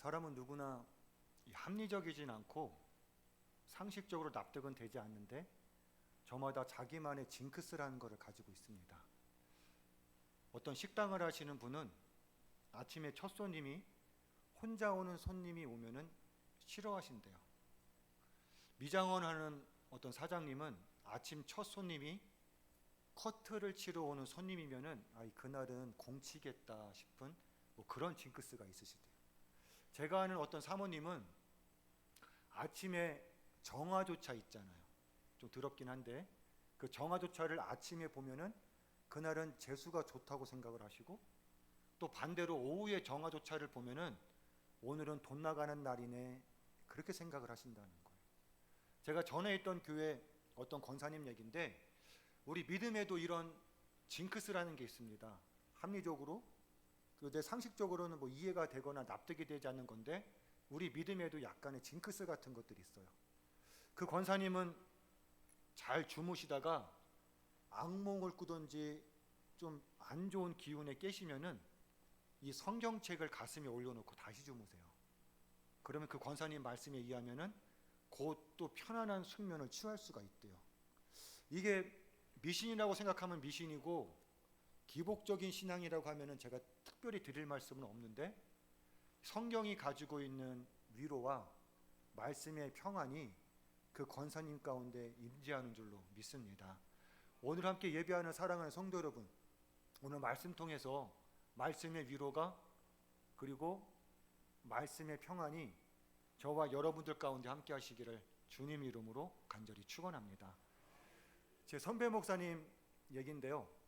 사람은 누구나 이 합리적이진 않고 상식적으로 납득은 되지 않는데 저마다 자기만의 징크스라는 것을 가지고 있습니다. 어떤 식당을 하시는 분은 아침에 첫 손님이 혼자 오는 손님이 오면은 싫어하신대요. 미장원 하는 어떤 사장님은 아침 첫 손님이 커트를 치러 오는 손님이면은 아 그날은 공치겠다 싶은 뭐 그런 징크스가 있으시대요. 제가 아는 어떤 사모님은 아침에 정화조차 있잖아요. 좀 더럽긴 한데 그 정화조차를 아침에 보면은 그날은 재수가 좋다고 생각을 하시고 또 반대로 오후에 정화조차를 보면은 오늘은 돈 나가는 날이네 그렇게 생각을 하신다는 거예요. 제가 전에 있던 교회 어떤 권사님 얘기인데 우리 믿음에도 이런 징크스라는 게 있습니다. 합리적으로 그 내 상식적으로는 뭐 이해가 되거나 납득이 되지 않는 건데 우리 믿음에도 약간의 징크스 같은 것들이 있어요. 그 권사님은 잘 주무시다가 악몽을 꾸든지 좀 안 좋은 기운에 깨시면은 이 성경책을 가슴에 올려놓고 다시 주무세요. 그러면 그 권사님 말씀에 의하면은 곧 또 편안한 숙면을 취할 수가 있대요. 이게 미신이라고 생각하면 미신이고 기복적인 신앙이라고 하면은 제가 특별히 드릴 말씀은 없는데 성경이 가지고 있는 위로와 말씀의 평안이 그 권사님 가운데 임재하는 줄로 믿습니다. 오늘 함께 예배하는 사랑하는 성도 여러분, 오늘 말씀 통해서 말씀의 위로가 그리고 말씀의 평안이 저와 여러분들 가운데 함께 하시기를 주님 이름으로 간절히 축원합니다. 제 선배 목사님 얘긴데요.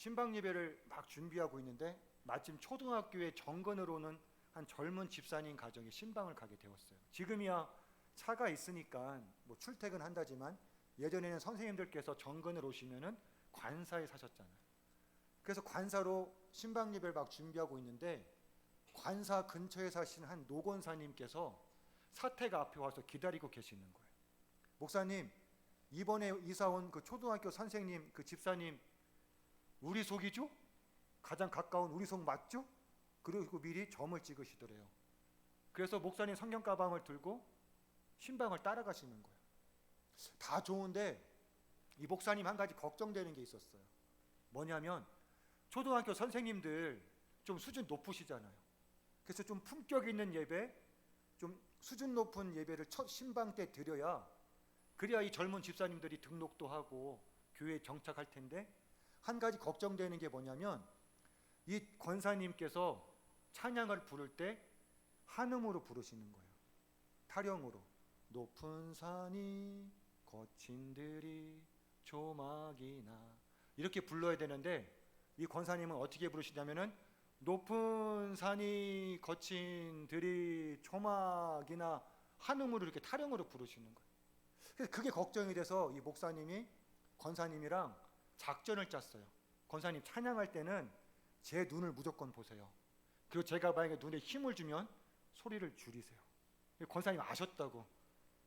신방 예배를 막 준비하고 있는데 마침 초등학교에 정근으로 오는 한 젊은 집사님 가정에 신방을 가게 되었어요. 지금이야 차가 있으니까 뭐 출퇴근 한다지만 예전에는 선생님들께서 정근을 오시면은 관사에 사셨잖아요. 그래서 관사로 신방 예배를 막 준비하고 있는데 관사 근처에 사시는 한 노건사님께서 사택 앞에 와서 기다리고 계시는 거예요. 목사님, 이번에 이사 온 그 초등학교 선생님, 그 집사님 우리 속이죠? 가장 가까운 우리 속 맞죠? 그리고 미리 점을 찍으시더래요. 그래서 목사님 성경 가방을 들고 신방을 따라가시는 거예요. 다 좋은데 이 목사님 한 가지 걱정되는 게 있었어요. 뭐냐면 초등학교 선생님들 좀 수준 높으시잖아요. 그래서 좀 품격 있는 예배, 좀 수준 높은 예배를 첫 신방 때 드려야 그래야 이 젊은 집사님들이 등록도 하고 교회에 정착할 텐데 한 가지 걱정되는 게 뭐냐면 이 권사님께서 찬양을 부를 때 한음으로 부르시는 거예요. 타령으로 높은 산이 거친 들이 조막이나 이렇게 불러야 되는데 이 권사님은 어떻게 부르시냐면은 높은 산이 거친 들이 초막이나 한음으로 이렇게 타령으로 부르시는 거예요. 그래서 그게 걱정이 돼서 이 목사님이 권사님이랑 작전을 짰어요. 권사님 찬양할 때는 제 눈을 무조건 보세요. 그리고 제가 만약에 눈에 힘을 주면 소리를 줄이세요. 권사님 아셨다고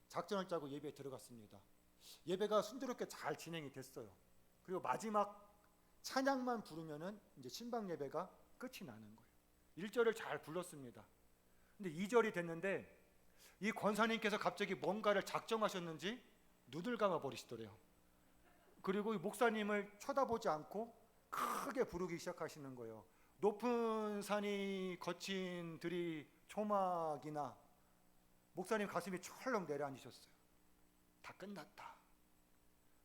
작전을 짜고 예배에 들어갔습니다. 예배가 순조롭게 잘 진행이 됐어요. 그리고 마지막 찬양만 부르면은 이제 신방 예배가 끝이 나는 거예요. 1절을 잘 불렀습니다. 근데 2절이 됐는데 이 권사님께서 갑자기 뭔가를 작정하셨는지 눈을 감아 버리시더래요. 그리고 이 목사님을 쳐다보지 않고 크게 부르기 시작하시는 거예요. 높은 산이 거친 들이 초막이나 목사님 가슴이 철렁 내려앉으셨어요. 다 끝났다.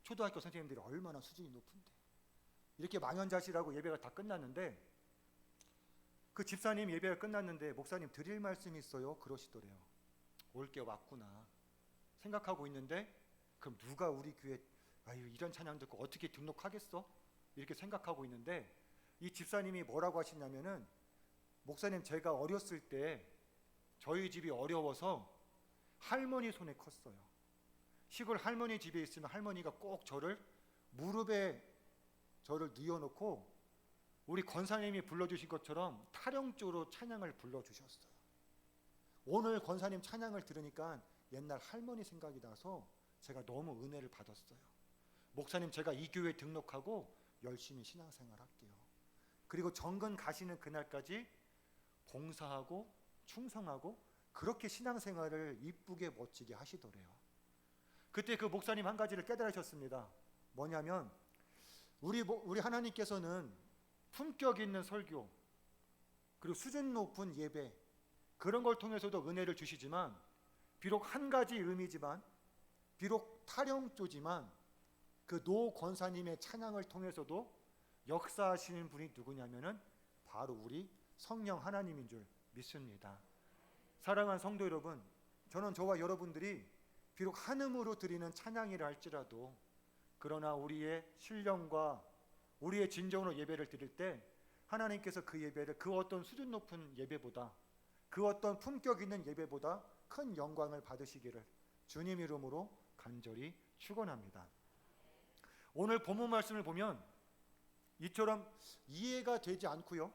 초등학교 선생님들이 얼마나 수준이 높은데 이렇게 망연자실하고 예배가 다 끝났는데 그 집사님 예배가 끝났는데 목사님 드릴 말씀이 있어요. 그러시더래요. 올 게 왔구나 생각하고 있는데 그럼 누가 우리 교회 아유 이런 찬양 듣고 어떻게 등록하겠어? 이렇게 생각하고 있는데 이 집사님이 뭐라고 하시냐면은 목사님 제가 어렸을 때 저희 집이 어려워서 할머니 손에 컸어요. 시골 할머니 집에 있으면 할머니가 꼭 저를 무릎에 저를 뉘어놓고 우리 권사님이 불러주신 것처럼 타령조로 찬양을 불러주셨어요. 오늘 권사님 찬양을 들으니까 옛날 할머니 생각이 나서 제가 너무 은혜를 받았어요. 목사님 제가 이 교회 등록하고 열심히 신앙생활 할게요. 그리고 정근 가시는 그날까지 봉사하고 충성하고 그렇게 신앙생활을 이쁘게 멋지게 하시더래요. 그때 그 목사님 한 가지를 깨달으셨습니다. 뭐냐면 우리 모- 우리 하나님께서는 품격 있는 설교 그리고 수준 높은 예배 그런 걸 통해서도 은혜를 주시지만 비록 한 가지 의미지만 비록 타령조지만 그 노 권사님의 찬양을 통해서도 역사하시는 분이 누구냐면은 바로 우리 성령 하나님인 줄 믿습니다. 사랑하는 성도 여러분, 저는 저와 여러분들이 비록 한음으로 드리는 찬양이라 할지라도 그러나 우리의 신령과 우리의 진정으로 예배를 드릴 때 하나님께서 그 예배를 그 어떤 수준 높은 예배보다 그 어떤 품격 있는 예배보다 큰 영광을 받으시기를 주님 이름으로 간절히 축원합니다. 오늘 본문 말씀을 보면 이처럼 이해가 되지 않고요.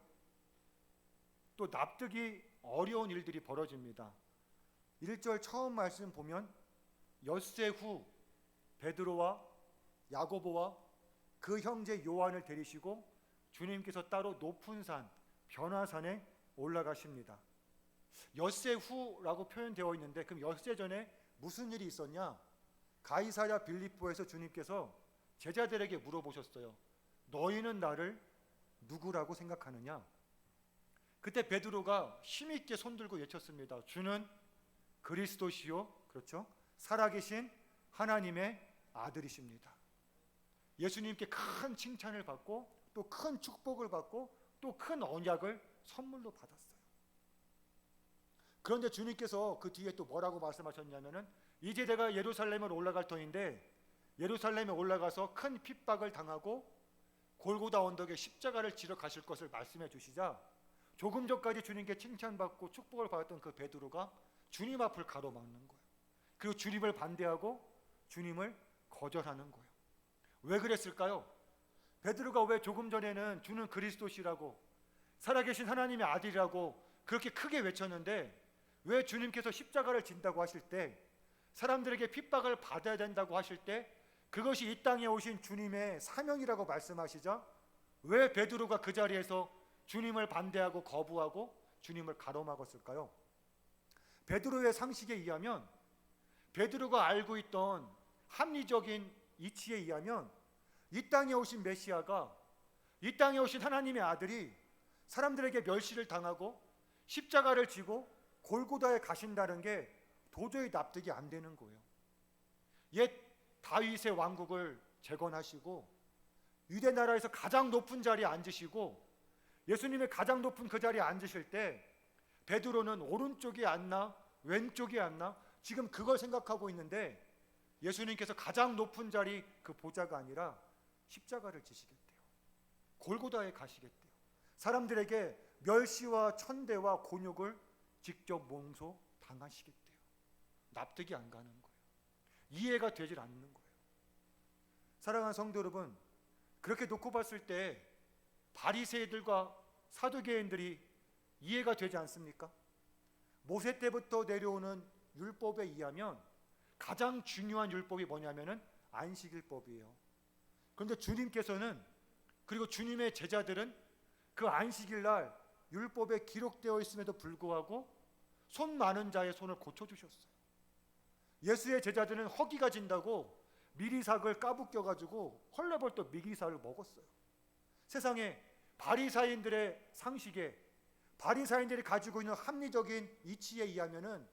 또 납득이 어려운 일들이 벌어집니다. 1절 처음 말씀 보면 엿새 후 베드로와 야고보와 그 형제 요한을 데리시고 주님께서 따로 높은 산 변화산에 올라가십니다. 엿새 후라고 표현되어 있는데 그럼 엿새 전에 무슨 일이 있었냐? 가이사랴 빌립보에서 주님께서 제자들에게 물어보셨어요. 너희는 나를 누구라고 생각하느냐? 그때 베드로가 힘 있게 손들고 외쳤습니다. 주는 그리스도시요, 그렇죠? 살아계신 하나님의 아들이십니다. 예수님께 큰 칭찬을 받고 또 큰 축복을 받고 또 큰 언약을 선물로 받았어요. 그런데 주님께서 그 뒤에 또 뭐라고 말씀하셨냐면은 이제 내가 예루살렘을 올라갈 터인데 예루살렘에 올라가서 큰 핍박을 당하고 골고다 언덕에 십자가를 지러 가실 것을 말씀해 주시자 조금 전까지 주님께 칭찬받고 축복을 받았던 그 베드로가 주님 앞을 가로막는 거예요. 그리고 주님을 반대하고 주님을 거절하는 거예요. 왜 그랬을까요? 베드로가 왜 조금 전에는 주는 그리스도시라고 살아계신 하나님의 아들이라고 그렇게 크게 외쳤는데 왜 주님께서 십자가를 진다고 하실 때 사람들에게 핍박을 받아야 된다고 하실 때 그것이 이 땅에 오신 주님의 사명이라고 말씀하시자 왜 베드로가 그 자리에서 주님을 반대하고 거부하고 주님을 가로막았을까요? 베드로의 상식에 의하면 베드로가 알고 있던 합리적인 이치에 의하면 이 땅에 오신 메시아가 이 땅에 오신 하나님의 아들이 사람들에게 멸시를 당하고 십자가를 지고 골고다에 가신다는 게 도저히 납득이 안 되는 거예요. 옛 다윗의 왕국을 재건하시고 유대 나라에서 가장 높은 자리에 앉으시고 예수님의 가장 높은 그 자리에 앉으실 때 베드로는 오른쪽에 앉나 왼쪽에 앉나 지금 그걸 생각하고 있는데 예수님께서 가장 높은 자리 그 보좌가 아니라 십자가를 지시겠대요. 골고다에 가시겠대요. 사람들에게 멸시와 천대와 곤욕을 직접 몸소 당하시겠대요. 납득이 안 가는. 이해가 되질 않는 거예요. 사랑하는 성도 여러분, 그렇게 놓고 봤을 때 바리새인들과 사두개인들이 이해가 되지 않습니까? 모세 때부터 내려오는 율법에 의하면 가장 중요한 율법이 뭐냐면은 안식일법이에요. 그런데 주님께서는 그리고 주님의 제자들은 그 안식일 날 율법에 기록되어 있음에도 불구하고 손 많은 자의 손을 고쳐 주셨어요. 예수의 제자들은 허기가 진다고 미리삭을 까부껴 가지고 헐레벌떡 미리삭을 먹었어요. 세상에 바리사인들의 상식에 바리사인들이 가지고 있는 합리적인 이치에 의하면은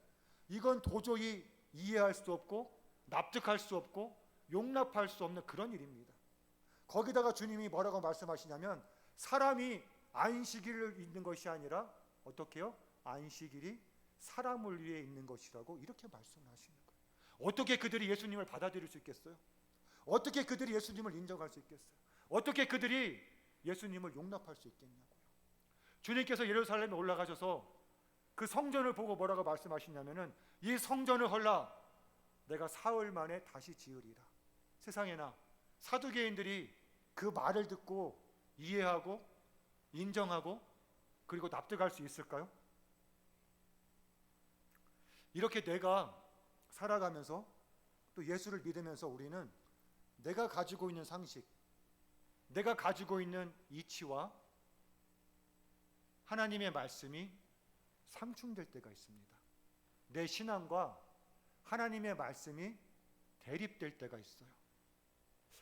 이건 도저히 이해할 수 없고 납득할 수 없고 용납할 수 없는 그런 일입니다. 거기다가 주님이 뭐라고 말씀하시냐면 사람이 안식일을 있는 것이 아니라 어떻게요? 안식일이 사람을 위해 있는 것이라고 이렇게 말씀하시는 거예요. 어떻게 그들이 예수님을 받아들일 수 있겠어요? 어떻게 그들이 예수님을 인정할 수 있겠어요? 어떻게 그들이 예수님을 용납할 수 있겠냐고요. 주님께서 예루살렘에 올라가셔서 그 성전을 보고 뭐라고 말씀하시냐면은 이 성전을 헐라 내가 사흘 만에 다시 지으리라. 세상에나 사두개인들이 그 말을 듣고 이해하고 인정하고 그리고 납득할 수 있을까요? 이렇게 내가 살아가면서 또 예수를 믿으면서 우리는 내가 가지고 있는 상식, 내가 가지고 있는 이치와 하나님의 말씀이 상충될 때가 있습니다. 내 신앙과 하나님의 말씀이 대립될 때가 있어요.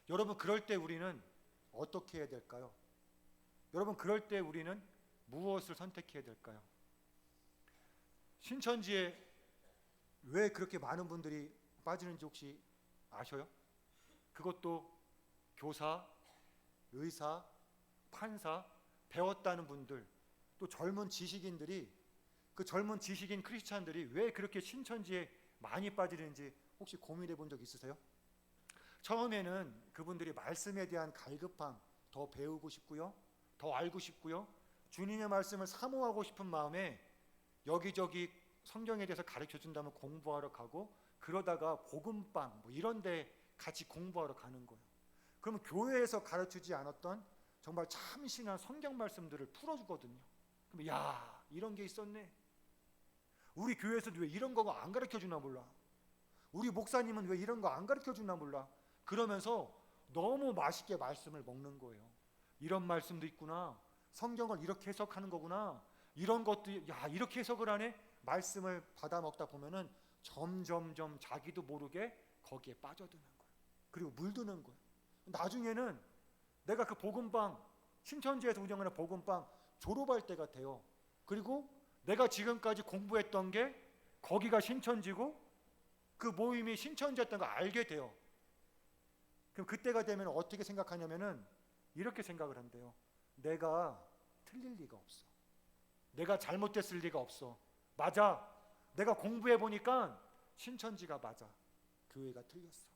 여러분 그럴 때 우리는 어떻게 해야 될까요? 여러분 그럴 때 우리는 무엇을 선택해야 될까요? 신천지에 왜 그렇게 많은 분들이 빠지는지 혹시 아셔요? 그것도 교사, 의사, 판사, 배웠다는 분들, 또 젊은 지식인들이 그 젊은 지식인 크리스찬들이 왜 그렇게 신천지에 많이 빠지는지 혹시 고민해 본 적 있으세요? 처음에는 그분들이 말씀에 대한 갈급함, 더 배우고 싶고요, 더 알고 싶고요, 주님의 말씀을 사모하고 싶은 마음에 여기저기 성경에 대해서 가르쳐 준다면 공부하러 가고 그러다가 복음방 뭐 이런 데 같이 공부하러 가는 거예요. 그러면 교회에서 가르치지 않았던 정말 참신한 성경 말씀들을 풀어주거든요. 그럼 야 이런 게 있었네. 우리 교회에서도 왜 이런 거 안 가르쳐 주나 몰라. 우리 목사님은 왜 이런 거 안 가르쳐 주나 몰라. 그러면서 너무 맛있게 말씀을 먹는 거예요. 이런 말씀도 있구나. 성경을 이렇게 해석하는 거구나. 이런 것도 야 이렇게 해석을 하네. 말씀을 받아 먹다 보면은 점점점 자기도 모르게 거기에 빠져드는 거예요. 그리고 물드는 거예요. 나중에는 내가 그 복음방 신천지에서 운영하는 복음방 졸업할 때가 돼요. 그리고 내가 지금까지 공부했던 게 거기가 신천지고 그 모임이 신천지였던 걸 알게 돼요. 그럼 그때가 되면 어떻게 생각하냐면은 이렇게 생각을 한대요. 내가 틀릴 리가 없어. 내가 잘못됐을 리가 없어. 맞아. 내가 공부해 보니까 신천지가 맞아. 교회가 틀렸어.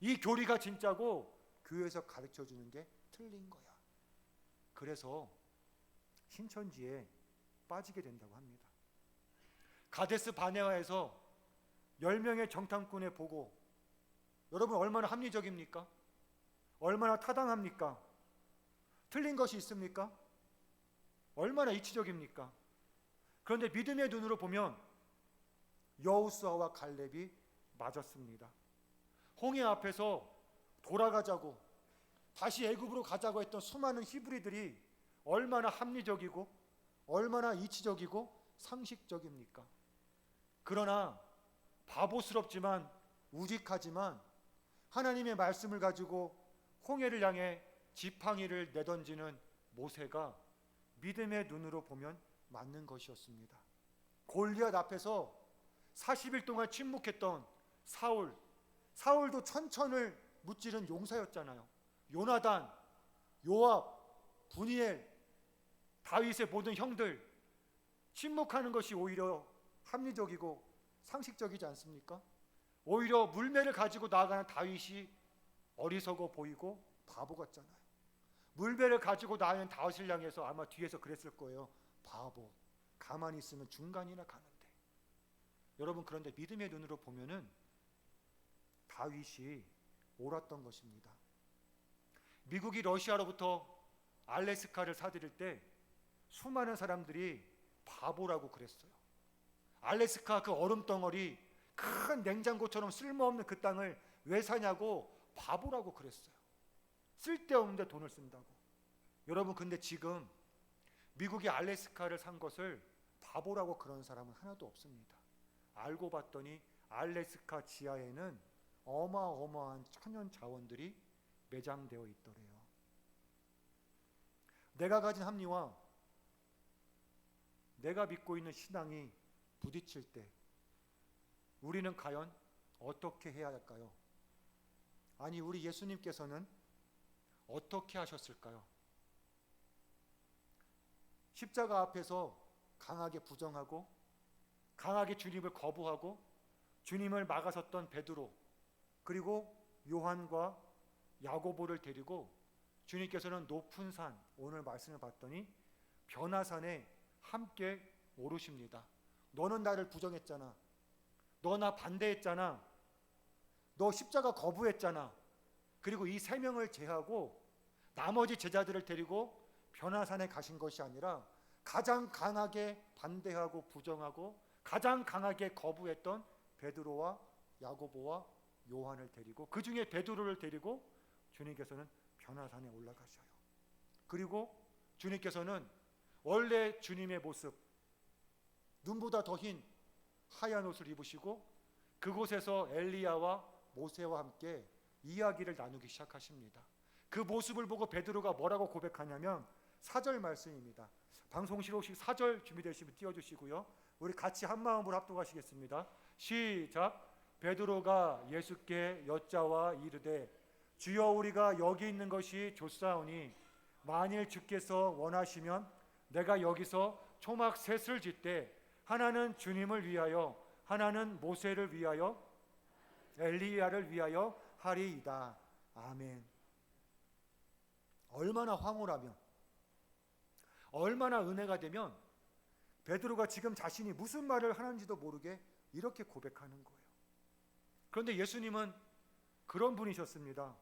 이 교리가 진짜고 교회에서 가르쳐 주는 게 틀린 거야. 그래서 신천지에 빠지게 된다고 합니다. 가데스 바네아에서 10명의 정탐꾼의 보고 여러분 얼마나 합리적입니까? 얼마나 타당합니까? 틀린 것이 있습니까? 얼마나 이치적입니까? 그런데 믿음의 눈으로 보면 여우수아와 갈렙이 맞았습니다. 홍해 앞에서 돌아가자고 다시 애굽으로 가자고 했던 수많은 히브리들이 얼마나 합리적이고 얼마나 이치적이고 상식적입니까? 그러나 바보스럽지만 우직하지만 하나님의 말씀을 가지고 홍해를 향해 지팡이를 내던지는 모세가 믿음의 눈으로 보면 맞는 것이었습니다. 골리앗 앞에서 40일 동안 침묵했던 사울, 사울도 천천을 무찌른 용사였잖아요. 요나단, 요압, 분이엘, 다윗의 모든 형들 침묵하는 것이 오히려 합리적이고 상식적이지 않습니까? 오히려 물매를 가지고 나아가는 다윗이 어리석어 보이고 바보 같잖아요. 물배를 가지고 나아가는 다윗을 향해서 아마 뒤에서 그랬을 거예요. 바보. 가만히 있으면 중간이나 가는데. 여러분 그런데 믿음의 눈으로 보면은 다윗이 옳았던 것입니다. 미국이 러시아로부터 알래스카를 사들일 때 수많은 사람들이 바보라고 그랬어요. 알래스카 그 얼음 덩어리 큰 냉장고처럼 쓸모없는 그 땅을 왜 사냐고 바보라고 그랬어요. 쓸데없는데 돈을 쓴다고. 여러분 근데 지금 미국이 알래스카를 산 것을 바보라고 그런 사람은 하나도 없습니다. 알고 봤더니 알래스카 지하에는 어마어마한 천연 자원들이 매장되어 있더래요. 내가 가진 합리와 내가 믿고 있는 신앙이 부딪힐 때 우리는 과연 어떻게 해야 할까요? 아니 우리 예수님께서는 어떻게 하셨을까요? 십자가 앞에서 강하게 부정하고 강하게 주님을 거부하고 주님을 막아섰던 베드로 그리고 요한과 야고보를 데리고 주님께서는 높은 산 오늘 말씀을 봤더니 변화산에 함께 오르십니다. 너는 나를 부정했잖아. 너 나 반대했잖아. 너 십자가 거부했잖아. 그리고 이 세 명을 제하고 나머지 제자들을 데리고 변화산에 가신 것이 아니라 가장 강하게 반대하고 부정하고 가장 강하게 거부했던 베드로와 야고보와 요한을 데리고 그 중에 베드로를 데리고 주님께서는 변화산에 올라가셔요. 그리고 주님께서는 원래 주님의 모습 눈보다 더 흰 하얀 옷을 입으시고 그곳에서 엘리야와 모세와 함께 이야기를 나누기 시작하십니다. 그 모습을 보고 베드로가 뭐라고 고백하냐면 4절 말씀입니다. 방송실 혹시 4절 준비되시면 띄워 주시고요. 우리 같이 한 마음으로 합독하시겠습니다. 시작. 베드로가 예수께 여자와 이르되 주여 우리가 여기 있는 것이 좋사오니 만일 주께서 원하시면 내가 여기서 초막 셋을 짓되 하나는 주님을 위하여 하나는 모세를 위하여 엘리야를 위하여 하리이다. 아멘. 얼마나 황홀하면 얼마나 은혜가 되면 베드로가 지금 자신이 무슨 말을 하는지도 모르게 이렇게 고백하는 거예요. 그런데 예수님은 그런 분이셨습니다.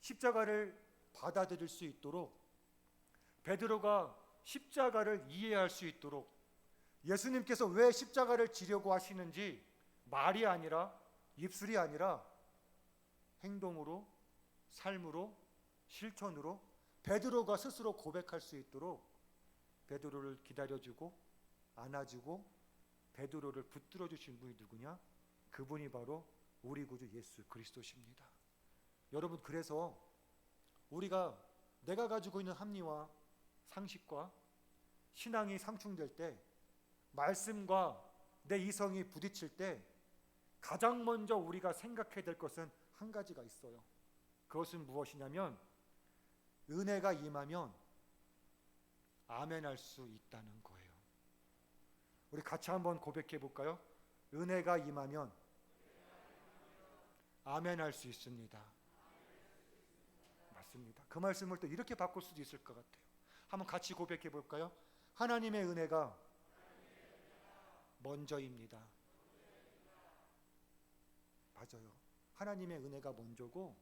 십자가를 받아들일 수 있도록 베드로가 십자가를 이해할 수 있도록 예수님께서 왜 십자가를 지려고 하시는지 말이 아니라 입술이 아니라 행동으로 삶으로 실천으로 베드로가 스스로 고백할 수 있도록 베드로를 기다려주고 안아주고 베드로를 붙들어 주신 분이 누구냐? 그분이 바로 우리 구주 예수 그리스도십니다. 여러분 그래서 우리가 내가 가지고 있는 합리와 상식과 신앙이 상충될 때 말씀과 내 이성이 부딪힐 때 가장 먼저 우리가 생각해야 될 것은 한 가지가 있어요. 그것은 무엇이냐면 은혜가 임하면 아멘할 수 있다는 거예요. 우리 같이 한번 고백해 볼까요? 은혜가 임하면 아멘할 수 있습니다. 맞습니다. 그 말씀을 또 이렇게 바꿀 수도 있을 것 같아요. 한번 같이 고백해 볼까요? 하나님의 은혜가 먼저입니다. 맞아요. 하나님의 은혜가 먼저고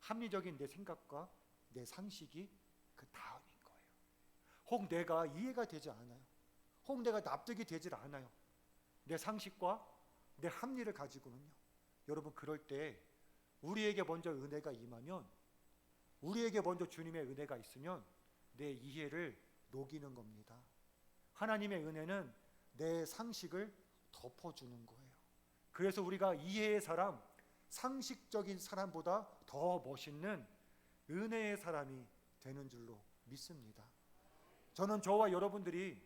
합리적인 내 생각과 내 상식이 그 다음인 거예요. 혹 내가 이해가 되지 않아요. 혹 내가 납득이 되질 않아요. 내 상식과 내 합리를 가지고는요. 여러분 그럴 때 우리에게 먼저 은혜가 임하면 우리에게 먼저 주님의 은혜가 있으면 내 이해를 녹이는 겁니다. 하나님의 은혜는 내 상식을 덮어주는 거예요. 그래서 우리가 이해의 사람, 상식적인 사람보다 더 멋있는 은혜의 사람이 되는 줄로 믿습니다. 저는 저와 여러분들이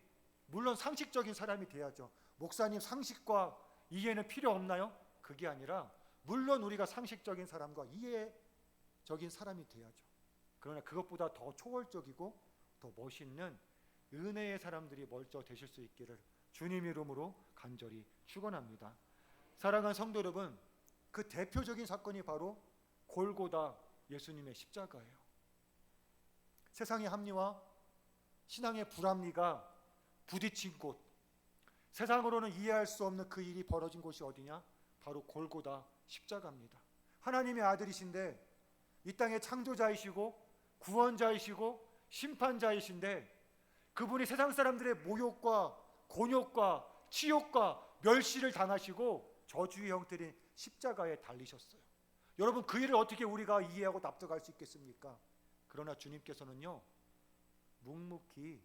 물론 상식적인 사람이 돼야죠. 목사님 상식과 이해는 필요 없나요? 그게 아니라 물론 우리가 상식적인 사람과 이해적인 사람이 돼야죠. 그러나 그것보다 더 초월적이고 더 멋있는 은혜의 사람들이 멀쩡 되실 수 있기를 주님 이름으로 간절히 축원합니다. 사랑하는 성도 여러분, 그 대표적인 사건이 바로 골고다 예수님의 십자가예요. 세상의 합리와 신앙의 불합리가 부딪힌 곳, 세상으로는 이해할 수 없는 그 일이 벌어진 곳이 어디냐? 바로 골고다 십자가입니다. 하나님의 아들이신데 이 땅의 창조자이시고 구원자이시고 심판자이신데 그분이 세상 사람들의 모욕과 곤욕과 치욕과 멸시를 당하시고 저주의 형태인 십자가에 달리셨어요. 여러분 그 일을 어떻게 우리가 이해하고 납득할 수 있겠습니까? 그러나 주님께서는요 묵묵히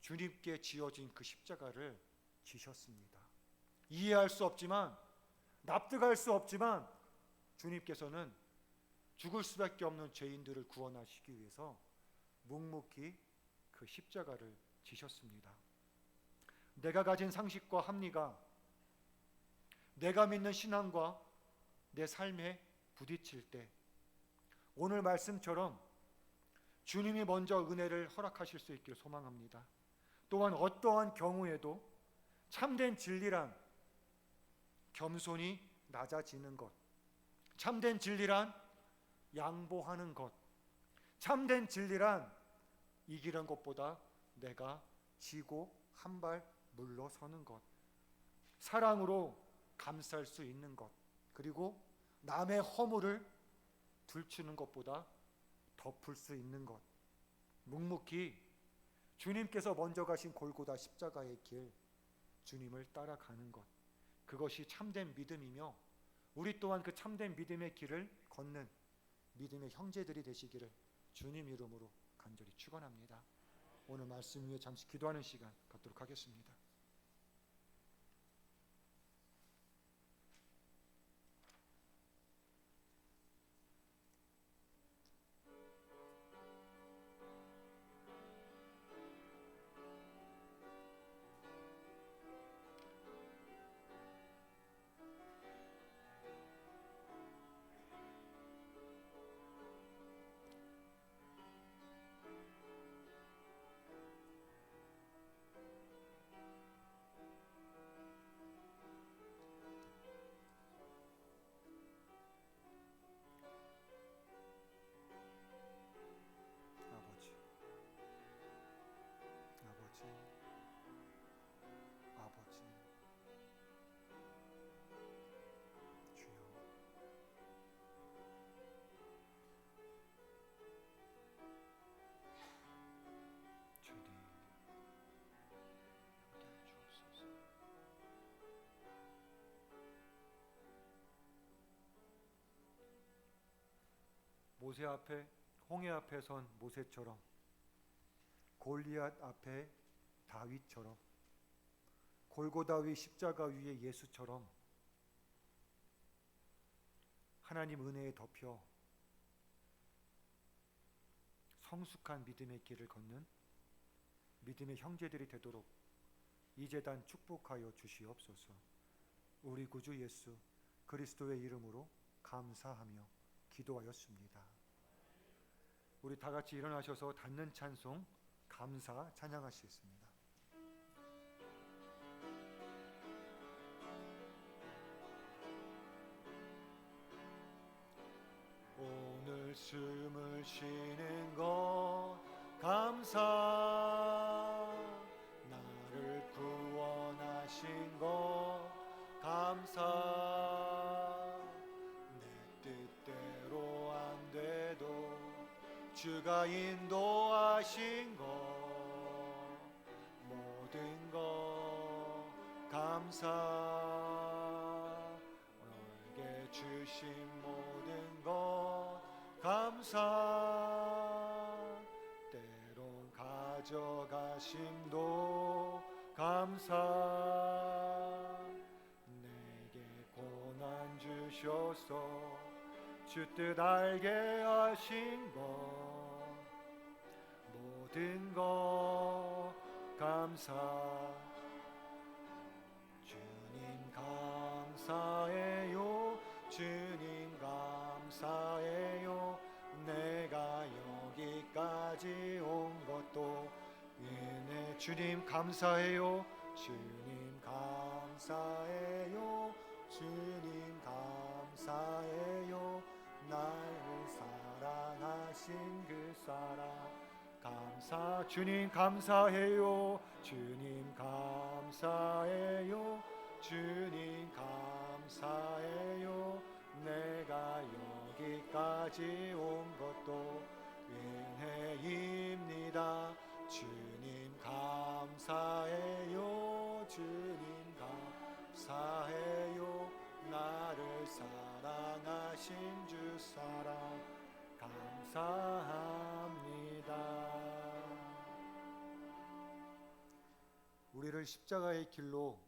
주님께 지어진 그 십자가를 지셨습니다. 이해할 수 없지만 납득할 수 없지만 주님께서는 죽을 수밖에 없는 죄인들을 구원하시기 위해서 묵묵히 그 십자가를 지셨습니다. 내가 가진 상식과 합리가 내가 믿는 신앙과 내 삶에 부딪힐 때 오늘 말씀처럼 주님이 먼저 은혜를 허락하실 수 있기를 소망합니다. 또한 어떠한 경우에도 참된 진리란 겸손히 낮아지는 것, 참된 진리란 양보하는 것, 참된 진리란 이기는 것보다 내가 지고 한 발 물러서는 것, 사랑으로 감쌀 수 있는 것, 그리고 남의 허물을 들추는 것보다 덮을 수 있는 것, 묵묵히 주님께서 먼저 가신 골고다 십자가의 길, 주님을 따라가는 것, 그것이 참된 믿음이며 우리 또한 그 참된 믿음의 길을 걷는 믿음의 형제들이 되시기를 주님 이름으로 간절히 축원합니다. 오늘 말씀 위에 잠시 기도하는 시간 갖도록 하겠습니다. 모세 앞에 홍해 앞에 선 모세처럼 골리앗 앞에 다윗처럼 골고다 위 십자가 위에 예수처럼 하나님 은혜에 덮여 성숙한 믿음의 길을 걷는 믿음의 형제들이 되도록 이 재단 축복하여 주시옵소서. 우리 구주 예수 그리스도의 이름으로 감사하며 기도하였습니다. 우리 다 같이 일어나셔서 닿는 찬송 감사 찬양하시겠습니다. 오늘 숨을 쉬는 것 감사 나를 구원하신 것 감사 주가 인도하신 것 모든 것 감사 너에게 주신 모든 것 감사 때론 가져가심도 감사. 내게 고난 주셔서 주뜻 알게 하신 것 모든 것 감사. 주님 감사해요. 주님 감사해요. 내가 여기까지 온 것도 은혜 주님 감사해요. 주님 감사 주님 감사해요. 주님 감사해요. 주님 감사해요. 내가 여기까지 온 것도 은혜입니다. 주님 감사해요. 주님 감사 우리를 십자가의 길로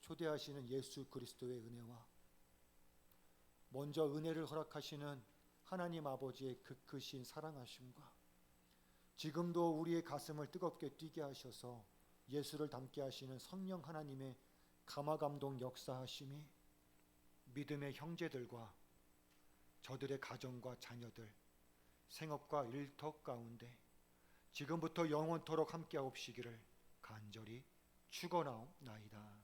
초대하시는 예수 그리스도의 은혜와 먼저 은혜를 허락하시는 하나님 아버지의 그 크신 사랑하심과 지금도 우리의 가슴을 뜨겁게 뛰게 하셔서 예수를 닮게 하시는 성령 하나님의 감화 감동 역사하심이 믿음의 형제들과 저들의 가정과 자녀들 생업과 일터 가운데 지금부터 영원토록 함께하옵시기를 간절히 축원하옵나이다.